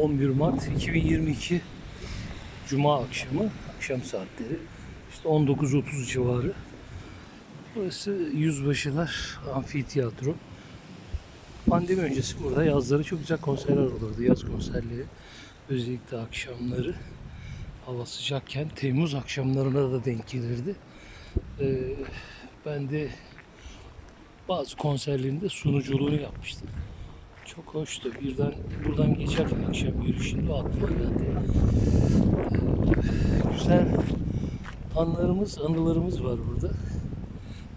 11 Mart 2022 Cuma akşamı, akşam saatleri. İşte 19.30 civarı. Burası Yüzbaşılar Amfiteyatro. Pandemi öncesi burada yazları çok güzel konserler olurdu. Yaz konserleri. Özellikle akşamları. Hava sıcakken Temmuz akşamlarına da denk gelirdi. Ee, ben de bazı konserlerinde sunuculuğunu yapmıştım. Çok hoştu. Birden buradan geçerken akşam yürüyüşünde aklıma geldi. Ee, güzel anılarımız, anılarımız var burada.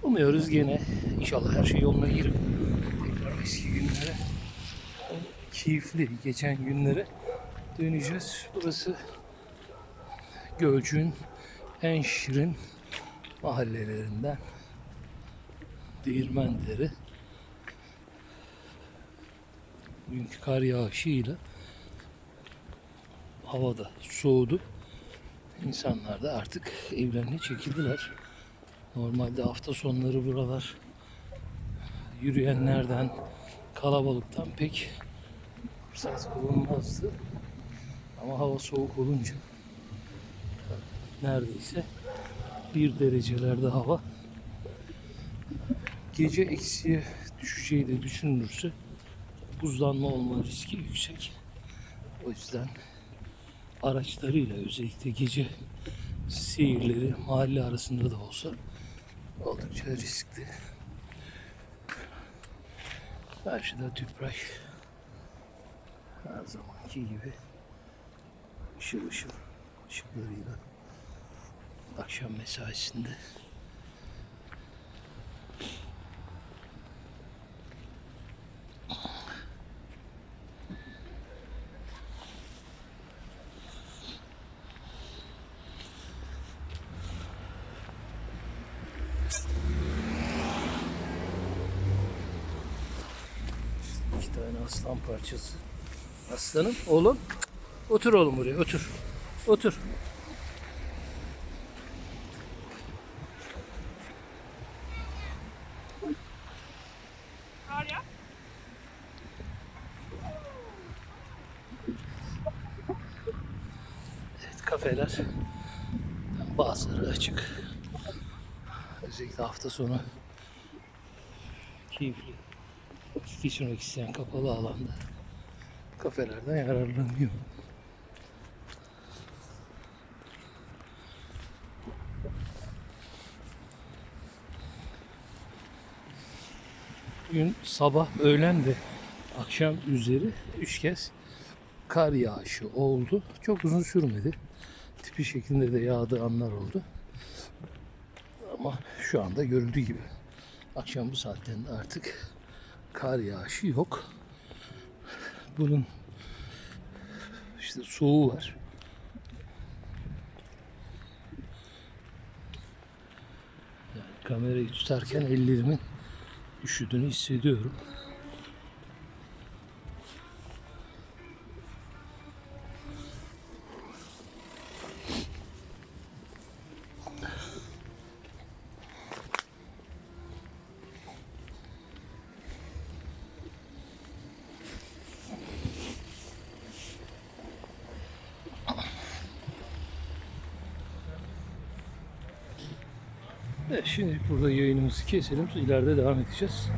Umuyoruz gene inşallah her şey yoluna girip tekrar eski günlere, keyifli geçen günlere döneceğiz. Burası Gölcük'ün en şirin mahallelerinden Değirmendere bugünkü kar yağışıyla havada soğudu. İnsanlar da artık evlerine çekildiler. Normalde hafta sonları buralar yürüyenlerden, kalabalıktan pek fırsat bulunmazdı. Ama hava soğuk olunca neredeyse bir derecelerde hava gece eksiye düşeceği de düşünülürse buzlanma olma riski yüksek. O yüzden araçlarıyla özellikle gece seyirleri mahalle arasında da olsa oldukça riskli. Karşıda tüpraş her zamanki gibi ışıl ışıl ışıklarıyla akşam mesaisinde İki tane aslan parçası. Aslanım, oğlum. Otur oğlum buraya, otur. Otur. Evet, kafeler bazıları açık. Özellikle hafta sonu keyifli vakit geçirmek isteyen kapalı alanda kafelerden yararlanıyor. Bugün sabah, öğlen ve akşam üzeri üç kez kar yağışı oldu. Çok uzun sürmedi. Tipi şeklinde de yağdığı anlar oldu. Ama şu anda görüldüğü gibi akşam bu saatten de artık kar yağışı yok. Bunun işte soğuğu var. Yani kamerayı tutarken ellerimin üşüdüğünü hissediyorum. Şimdi burada yayınımızı keselim. İleride devam edeceğiz.